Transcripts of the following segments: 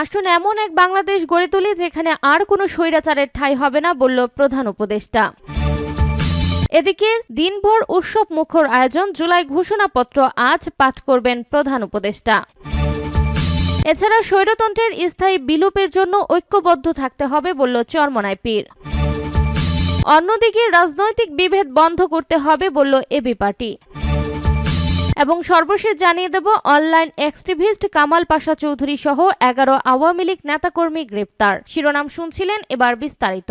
আসুন এমন এক বাংলাদেশ গড়ে তুলি যেখানে আর কোনো স্বৈরাচারের ঠাঁই হবে না, বলল প্রধান উপদেষ্টা। এদিকে দিনভর উৎসব মুখর আয়োজন, জুলাই ঘোষণাপত্র আজ পাঠ করবেন প্রধান উপদেষ্টা। এছাড়া স্বৈরতন্ত্রের স্থায়ী বিলোপের জন্য ঐক্যবদ্ধ থাকতে হবে, বলল চরমনায় পীর। অন্যদিকে রাজনৈতিক বিভেদ বন্ধ করতে হবে, বলল এবি পার্টি। এবং সর্বশেষ জানিয়ে দেব, অনলাইন এক্সটিভিস্ট কামাল পাশা চৌধুরী সহ এগারো আওয়ামী লীগ নেতাকর্মী গ্রেপ্তার। শিরোনাম শুনছিলেন এবার বিস্তারিত।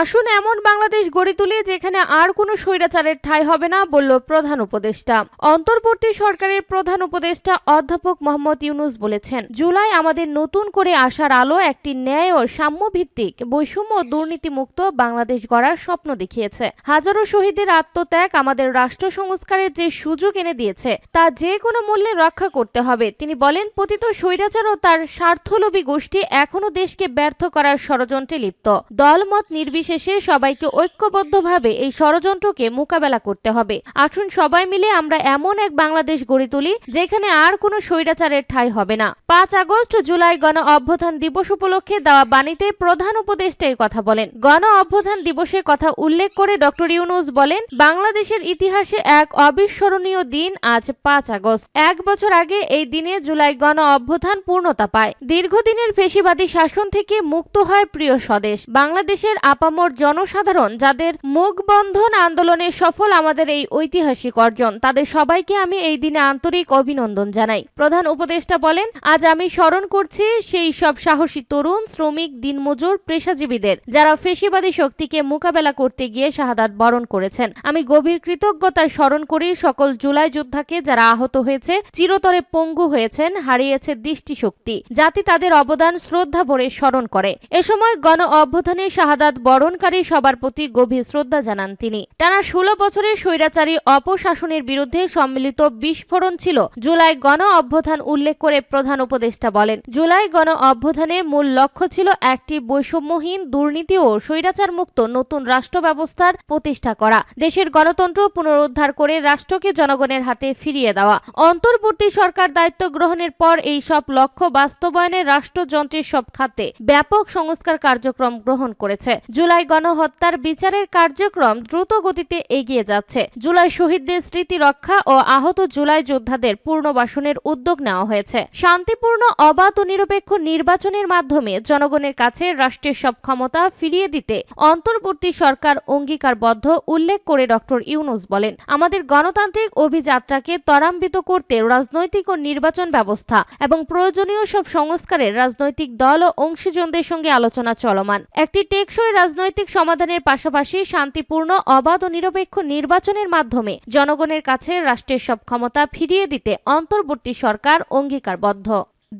আসুন এমন বাংলাদেশ গড়ে তুলি যেখানে আর কোনো স্বৈরাচারের ঠাঁই হবে না, বলল প্রধান উপদেষ্টা। অন্তর্বর্তী সরকারের প্রধান উপদেষ্টা অধ্যাপক মোহাম্মদ ইউনুস বলেছেন, জুলাই আমাদের নতুন করে আসার আলো একটি ন্যায় ও সাম্যভিত্তিক বৈষম্য ও দুর্নীতিমুক্ত বাংলাদেশ গড়ার স্বপ্ন দেখিয়েছে। হাজারো শহীদের আত্মত্যাগ আমাদের রাষ্ট্র সংস্কারের যে সুযোগ এনে দিয়েছে, তা যে কোনো মূল্যে রক্ষা করতে হবে। তিনি বলেন, পতিত স্বৈরাচার ও তার স্বার্থলোভী গোষ্ঠী এখনও দেশকে ব্যর্থ করার ষড়যন্ত্রে লিপ্ত। দলমত নির্বিশেষে সবাইকে ঐক্যবদ্ধভাবে এই ষড়যন্ত্রকে মোকাবেলা করতে হবে। আসুন সবাই মিলে আমরা এমন এক বাংলাদেশ গড়ে তুলি, যেখানে আর কোনো স্বৈরাচারের ঠাঁই হবে না। পাঁচ আগস্ট, জুলাই গণ অভ্যুত্থান দিবস উপলক্ষে দেওয়া বাণীতে প্রধান উপদেষ্টা কথা বলেন। গণ অভ্যুত্থান দিবসের কথা উল্লেখ করে ডক্টর ইউনুস বলেন, বাংলাদেশের ইতিহাসে এক অবিস্মরণীয় দিন আজ পাঁচ আগস্ট। এক বছর আগে এই দিনে জুলাই গণ অভ্যুত্থান পূর্ণতা পায়। দীর্ঘদিনের ফেসিবাদী শাসন থেকে মুক্ত হয় প্রিয় স্বদেশ। বাংলাদেশের আপামর জনসাধারণ যাদের মুখ বন্ধন আন্দোলনে সফল আমাদের এই ঐতিহাসিক অর্জন, তাদের সবাইকে আমি এই দিনে আন্তরিক অভিনন্দন জানাই। প্রধান উপদেষ্টা বলেন, আজ আমি স্মরণ করছি সেই সব সাহসী তরুণ, শ্রমিক, দিনমজুর, পেশাজীবীদের, যারা ফেসিবাদী শক্তিকে মোকাবেলা করতে গিয়ে শাহাদাত বরণ করেছেন। আমি গভীর কৃতজ্ঞতায় স্মরণ করি সকল জুলাই যোদ্ধাকে যারা আহত হয়েছে, চিরতরে পঙ্গু হয়েছেন, হারিয়েছে দৃষ্টিশক্তি। জাতি তাদের অবদান শ্রদ্ধা ভরে স্মরণ করে। এ সময় গণ অভ্যুত্থানে শাহাদাত বরণকারী সবার প্রতি গভীর শ্রদ্ধা জানান তিনি। টানা ষোলো বছরের স্বৈরাচারী অপশাসনের বিরুদ্ধে সম্মিলিত বিস্ফোরণ ছিল জুলাই গণ অভ্যুত্থান উল্লেখ করে প্রধান উপদেষ্টা বলেন। জুলাই গণ অভ্যুত্থানের মূল লক্ষ্য ছিল একটি বৈষম্যহীন দুর্নীতি ও স্বৈরাচার মুক্ত নতুন রাষ্ট্র ব্যবস্থার প্রতিষ্ঠা করা, দেশের গণতন্ত্র পুনরুদ্ধার করে রাষ্ট্রকে জনগণের হাতে ফিরিয়ে দেওয়া। অন্তর্বর্তী সরকার দায়িত্ব গ্রহণের পর এই সব লক্ষ্য বাস্তবায়নে রাষ্ট্রযন্ত্রের সব খাতে ব্যাপক সংস্কার কার্যক্রম গ্রহণ করেছে। জুলাই গণহত্যার বিচারের কার্যক্রম দ্রুত গতিতে এগিয়ে যাচ্ছে। জুলাই শহীদদের স্মৃতি রক্ষা ও আহত জুলাই যোদ্ধাদের পুনর্বাসনের উদ্যোগ নেওয়া হয়েছে। শান্তিপূর্ণ, অবাধ ও নিরপেক্ষ নির্বাচনের মাধ্যমে জনগণের কাছে রাষ্ট্রের সব ক্ষমতা ফিরিয়ে দিতে অন্তর্বর্তী সরকার অঙ্গীকারবদ্ধ উল্লেখ করে ডক্টর ইউনুস বলেন, আমাদের গণতান্ত্রিক অভিযাত্রাকে ত্বরান্বিত করতে রাজনৈতিক ও নির্বাচন ব্যবস্থা এবং প্রয়োজনীয় সব সংস্কারের রাজনৈতিক দল ও অংশীজনদের সঙ্গে আলোচনা চলমান। একটি টেকসই রাজনৈতিক সমাধানের পাশাপাশি শান্তিপূর্ণ, অবাধ ও নিরপেক্ষ নির্বাচনের মাধ্যমে জনগণের কাছে রাষ্ট্রের সব ক্ষমতা ফিরিয়ে দিতে অন্তর্বর্তী সরকার অঙ্গীকারবদ্ধ।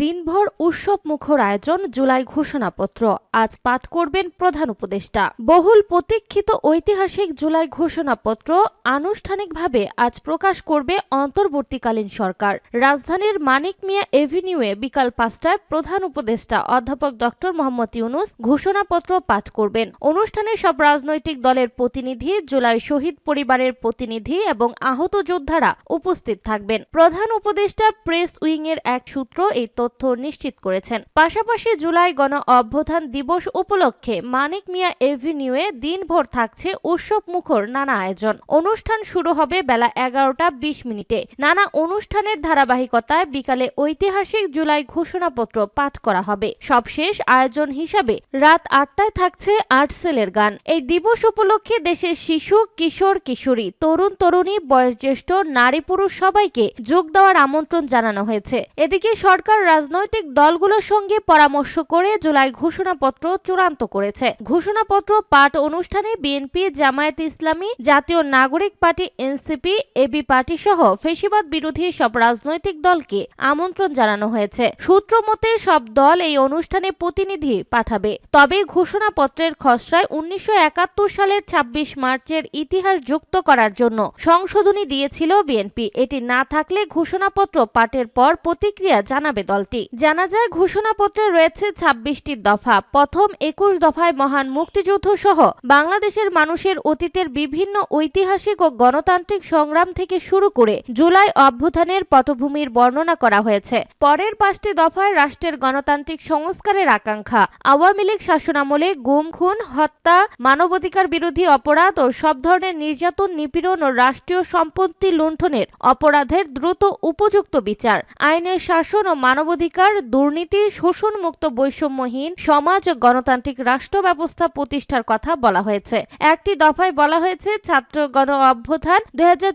দিনভর উৎসব মুখর আয়োজন জুলাই ঘোষণাপত্র। আজ পাঠ করবেন প্রধান উপদেষ্টা। বহুল প্রতীক্ষিত ঐতিহাসিক জুলাই ঘোষণাপত্র আনুষ্ঠানিকভাবে আজ প্রকাশ করবে অন্তর্বর্তীকালীন সরকার। রাজধানীর মানিক মিয়া এভিনিউয়ে বিকাল পাঁচটায় প্রধান উপদেষ্টা অধ্যাপক ডক্টর মোহাম্মদ ইউনুস ঘোষণাপত্র পাঠ করবেন। অনুষ্ঠানে সব রাজনৈতিক দলের প্রতিনিধি, জুলাই শহীদ পরিবারের প্রতিনিধি এবং আহত যোদ্ধারা উপস্থিত থাকবেন। প্রধান উপদেষ্টা প্রেস উইং এর এক সূত্র এই তথ্য নিশ্চিত করেছেন। পাশাপাশি জুলাই গণ অভ্যুত্থান দিবস উপলক্ষে মানিক মিয়া এভিনিউয়ে দিনভর থাকছে উৎসব মুখর নানা আয়োজন। অনুষ্ঠান শুরু হবে বেলা এগারোটা বিশ মিনিটে। নানা অনুষ্ঠানের ধারাবাহিকতায় বিকালে ঐতিহাসিক জুলাই ঘোষণাপত্র পাঠ করা হবে। সবশেষ আয়োজন হিসাবে রাত আটটায় থাকছে আর্টসেলের গান। এই দিবস উপলক্ষে দেশের শিশু, কিশোর, কিশোরী, তরুণ, তরুণী, বয়োজ্যেষ্ঠ, নারী, পুরুষ সবাইকে যোগ দেওয়ার আমন্ত্রণ জানানো হয়েছে। এদিকে সরকার রাজনৈতিক দলগুলোর সঙ্গে পরামর্শ করে জুলাই ঘোষণাপত্র চূড়ান্ত করেছে। ঘোষণাপত্র পাঠ অনুষ্ঠানে বিএনপি, জামায়াত ইসলামী, জাতীয় নাগরিক পার্টি, এনসিপি, এবি পার্টি সহ ফেসিবাদ বিরোধী সব রাজনৈতিক দলকে আমন্ত্রণ জানানো হয়েছে। সূত্র মতে, সব দল এই অনুষ্ঠানে প্রতিনিধি পাঠাবে। তবে ঘোষণাপত্রের খসড়ায় উনিশশো একাত্তর সালের ২৬ মার্চের ইতিহাস যুক্ত করার জন্য সংশোধনী দিয়েছিল বিএনপি। এটি না থাকলে ঘোষণাপত্র পাঠের পর প্রতিক্রিয়া জানাবে দলটি। জানা যায়, ঘোষণাপত্রে রয়েছে ছাব্বিশটি দফা। প্রথম একুশ দফায় মহান মুক্তিযুদ্ধ সহ বাংলাদেশের মানুষের অতীতের বিভিন্ন ঐতিহাসিক ও গণতান্ত্রিক সংগ্রাম থেকে শুরু করে জুলাই অভ্যুত্থানের পটভূমির বর্ণনা করা হয়েছে। পরের পাঁচটি দফায় রাষ্ট্রের গণতান্ত্রিক সংস্কারের আকাঙ্ক্ষা। আওয়ামী লীগ শাসনামলে গুম, খুন, হত্যা, মানবাধিকার বিরোধী অপরাধ ও সব ধরনের নির্যাতন, নিপীড়ন ও রাষ্ট্রীয় সম্পত্তি লুণ্ঠনের অপরাধের দ্রুত উপযুক্ত বিচার। আইনের শাসন ও মানবাধিকার, দুর্নীতি, শোষণমুক্ত বৈষম্যহীন সমাজ ও গণতান্ত্রিক রাষ্ট্র ব্যবস্থা প্রতিষ্ঠার কথা বলা হয়েছে। একটি দফায় বলা হয়েছে, ছাত্র গণ অভ্যুত্থান দুই হাজার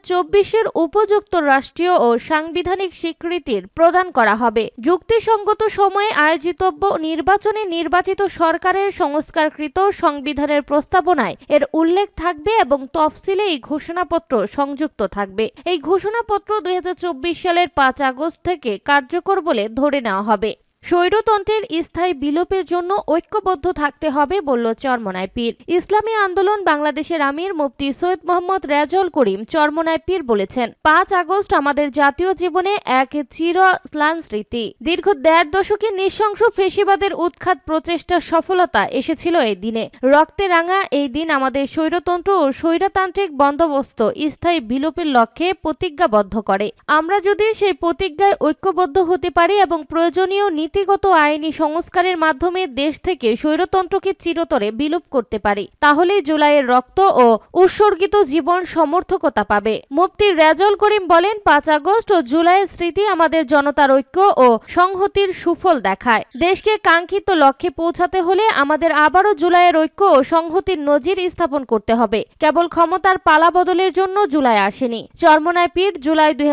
উপযুক্ত রাষ্ট্রীয় ও সাংবিধানিক স্বীকৃতির প্রদান করা হবে। যুক্তিসঙ্গত সময়ে আয়োজিতব্য নির্বাচনে নির্বাচিত সরকারের সংস্কারকৃত সংবিধানের প্রস্তাবনায় এর উল্লেখ থাকবে এবং তফসিলে এই ঘোষণাপত্র সংযুক্ত থাকবে। এই ঘোষণাপত্র দুই হাজার চব্বিশ সালের পাঁচ আগস্ট থেকে কার্যকর বলে ধরে নেওয়া হবে। স্বৈরতন্ত্রের স্থায়ী বিলোপের জন্য ঐক্যবদ্ধ থাকতে হবে, বলল চরমনায় পীর। ইসলামী আন্দোলন বাংলাদেশের আমির মুফতি সৈয়দ মোহাম্মদ রেজল করিম চরমনায় পীর বলেছেন, পাঁচ আগস্ট আমাদের জাতীয় জীবনে এক চির স্লান স্মৃতি। দীর্ঘ দেড় দশকের নৃশংস ফেসিবাদের উৎখাত প্রচেষ্টার সফলতা এসেছিল এই দিনে। রক্তে রাঙা এই দিন আমাদের স্বৈরতন্ত্র ও স্বৈরতান্ত্রিক বন্দোবস্ত স্থায়ী বিলোপের লক্ষ্যে প্রতিজ্ঞাবদ্ধ করে। আমরা যদি সেই প্রতিজ্ঞায় ঐক্যবদ্ধ হতে পারি এবং প্রয়োজনীয় নীতিগত আইনি সংস্কারের মাধ্যমে দেশ থেকে স্বৈরতন্ত্রকে চিরতরে বিলুপ করতে পারি। তাহলে জুলাইয়ের রক্ত ও উৎসর্গিত জীবন সমর্থকতা পাবে। মুফতি রেজল করিম বলেন, পাঁচ আগস্ট ও জুলাইয়ের স্মৃতি আমাদের জনতার ঐক্য ও সংহতির সুফল দেখায়। দেশকে কাঙ্ক্ষিত লক্ষ্যে পৌঁছাতে হলে আমাদের আবারও জুলাইয়ের ঐক্য ও সংহতির নজির স্থাপন করতে হবে। কেবল ক্ষমতার পালা বদলের জন্য জুলাই আসেনি। চরমনায় পীর জুলাই দুই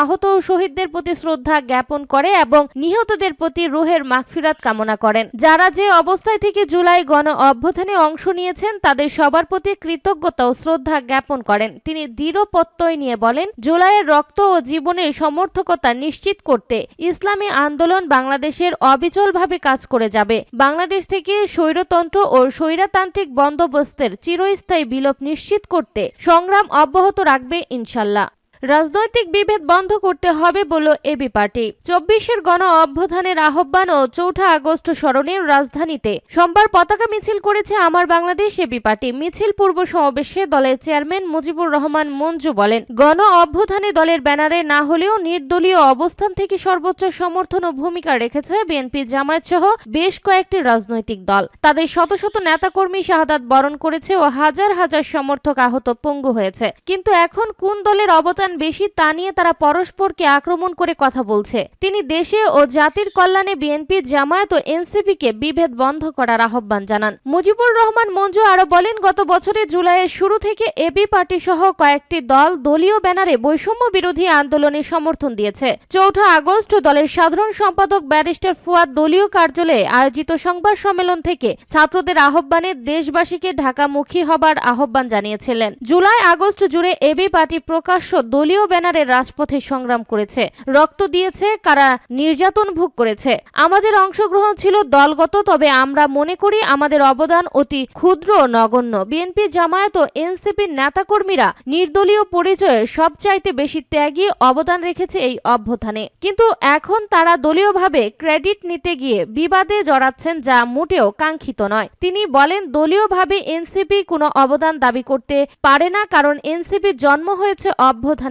আহত ও শহীদদের প্রতি শ্রদ্ধা জ্ঞাপন করে এবং নিহতদের প্রতি রুহের মাগফিরাত কামনা করেন। যারা যে অবস্থায় থেকে জুলাই গণ অভ্যুত্থানে অংশ নিয়েছেন, তাদের সবার প্রতি কৃতজ্ঞতা ও শ্রদ্ধা জ্ঞাপন করেন। তিনি দৃঢ়প্রত্যয় নিয়ে বলেন, জুলাইয়ের রক্ত ও জীবনের সমর্থকতা নিশ্চিত করতে ইসলামী আন্দোলন বাংলাদেশের অবিচলভাবে কাজ করে যাবে। বাংলাদেশ থেকে স্বৈরতন্ত্র ও স্বৈরাতান্ত্রিক বন্দোবস্তের চিরস্থায়ী বিলোপ নিশ্চিত করতে সংগ্রাম অব্যাহত রাখবে ইনশাল্লাহ। রাজনৈতিক বিভেদ বন্ধ করতে হবে বলল এবি পার্টি। চব্বিশের গণ অভ্যুত্থানের আহ্বান ও চৌঠা আগস্ট স্মরণে রাজধানীতে। সোমবার পতাকা মিছিল করেছে আমার বাংলাদেশ এবি পার্টি। মিছিল পূর্ব সমাবেশে দলের চেয়ারম্যান মুজিবুর রহমান মঞ্জু বলেন, গণ অভ্যুত্থানে দলের ব্যানারে না হলেও নির্দলীয় অবস্থান থেকে সর্বোচ্চ সমর্থন ও ভূমিকা রেখেছে বিএনপি জামায়াত সহ বেশ কয়েকটি রাজনৈতিক দল। তাদের শত শত নেতাকর্মী শাহাদাত বরণ করেছে ও হাজার হাজার সমর্থক আহত পঙ্গু হয়েছে। কিন্তু এখন কোন দলের অবদান বেশি তা নিয়ে তারা পরস্পরকে আক্রমণ করে কথা বলছে। তিনি দেশে ও জাতির কল্যাণে বিএনপি, জামায়াত ও এনসিপিকে বিভেদ বন্ধ করার আহ্বান জানান। মুজিবুর রহমান মঞ্জু আরও বলেন, গত বছরের জুলাইয়ের শুরু থেকে এবি পার্টি সহ কয়েকটি দল দলীয় ব্যানারে বৈষম্য বিরোধী আন্দোলনে সমর্থন দিয়েছে। চৌঠা আগস্ট দলের সাধারণ সম্পাদক ব্যারিস্টার ফুয়াদ দলীয় কার্যালয়ে আয়োজিত সংবাদ সম্মেলন থেকে ছাত্রদের আহ্বানে দেশবাসীকে ঢাকামুখী হবার আহ্বান জানিয়েছিলেন। জুলাই আগস্ট জুড়ে এবি পার্টি প্রকাশ্য দলীয় ব্যানারে রাজপথে সংগ্রাম করেছে। রক্ত দিয়েছে, কারা নির্যাতন ভোগ করেছে। আমাদের অংশগ্রহণ ছিল দলগত, তবে আমরা মনে করি আমাদের অবদান অতি ক্ষুদ্র নগণ্য। বিএনপি জামায়াত ও এনসিপির নেতাকর্মীরা নির্দলীয় পরিচয়ে সবচাইতে বেশি ত্যাগী অবদান রেখেছে এই অভ্যুত্থানে। কিন্তু এখন তারা দলীয়ভাবে ক্রেডিট নিতে গিয়ে বিবাদে জড়াচ্ছেন যা মোটেও কাঙ্ক্ষিত নয়। তিনি বলেন, দলীয়ভাবে এনসিপি কোনো অবদান দাবি করতে পারে না, কারণ এনসিপির জন্ম হয়েছে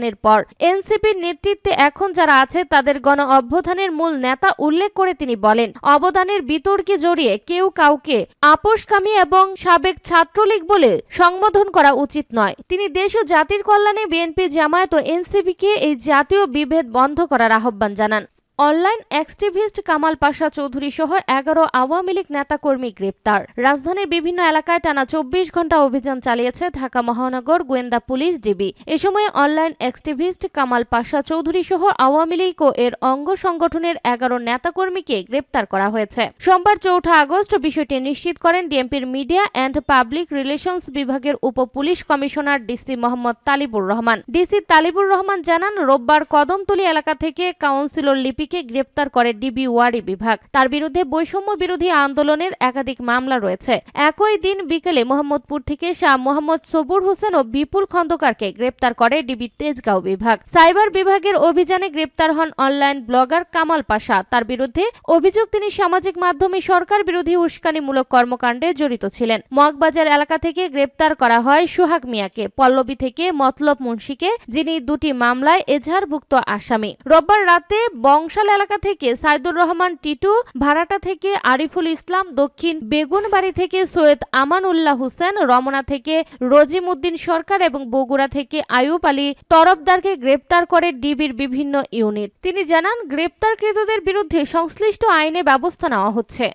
অভ্যুত্থানের পর, এনসিপির নেতৃত্বে এখন যারা আছে তাদের গণ অভ্যুত্থানের মূল নেতা উল্লেখ করে তিনি বলেন, অবদানের বিতর্কে জড়িয়ে কেউ কাউকে আপোষকামী এবং সাবেক ছাত্রলীগ বলে সম্বোধন করা উচিত নয়। তিনি দেশ ও জাতির কল্যাণে বিএনপি জামায়াত ও এনসিপিকে এই জাতীয় বিভেদ বন্ধ করার আহ্বান জানান। অনলাইন অ্যাক্টিভিস্ট কামাল পাশা চৌধুরী সহ এগারো আওয়ামী লীগ নেতাকর্মী গ্রেপ্তার। রাজধানীর বিভিন্ন এলাকায় টানা চব্বিশ ঘণ্টা অভিযান চালিয়েছে ঢাকা মহানগর গোয়েন্দা পুলিশ ডিবি। এ সময় অনলাইন অ্যাক্টিভিস্ট কামাল পাশা চৌধুরী সহ আওয়ামী লীগ ও এর অঙ্গ সংগঠনের এগারো নেতাকর্মীকে গ্রেপ্তার করা হয়েছে। সোমবার চৌঠা আগস্ট বিষয়টি নিশ্চিত করেন ডিএমপির মিডিয়া অ্যান্ড পাবলিক রিলেশনস বিভাগের উপ police commissioner DC Mohammad Talibur Rahman. DC Talibur Rahman জানান, রোববার কদমতলী এলাকা থেকে কাউন্সিলর লিপিকা মোহাম্মদকে গ্রেপ্তার করে ডিবি ওয়ারি বিভাগ। তার বিরুদ্ধে বৈষম্য বিরোধী আন্দোলনের একাধিক মামলা রয়েছে। একই দিন বিকেলে মোহাম্মদপুর থেকে শাহ মোহাম্মদ সবুর হোসেন ও বিপুল খন্দকারকে গ্রেপ্তার করে ডিবি তেজগাঁও বিভাগ। সাইবার বিভাগের অভিযানে গ্রেপ্তার হন অনলাইন ব্লগার কামাল পাশা। তার বিরুদ্ধে অভিযোগ, তিনি সামাজিক মাধ্যমে সরকার বিরোধী উস্কানিমূলক কর্মকাণ্ডে জড়িত ছিলেন। মগবাজার এলাকা থেকে গ্রেপ্তার করা হয় সুহাগ মিয়াকে। পল্লবী থেকে মতলব মুন্সিকে, যিনি দুটি মামলায় এজাহারভুক্ত আসামি। রোববার রাতে বংশাল এলাকা থেকে সাইদুর রহমান, টিটু ভাড়াটা থেকে আরিফুল ইসলাম, দক্ষিণ বেগুনবাড়ি থেকে সৈয়দ আমান উল্লাহ হোসেন, রমনা থেকে রজিম উদ্দিন সরকার এবং বগুড়া থেকে আয়ুব আলী তরফদারকে গ্রেপ্তার করে ডিবির বিভিন্ন ইউনিট। তিনি জানান, গ্রেপ্তারকৃতদের বিরুদ্ধে সংশ্লিষ্ট আইনে ব্যবস্থা নেওয়া হচ্ছে।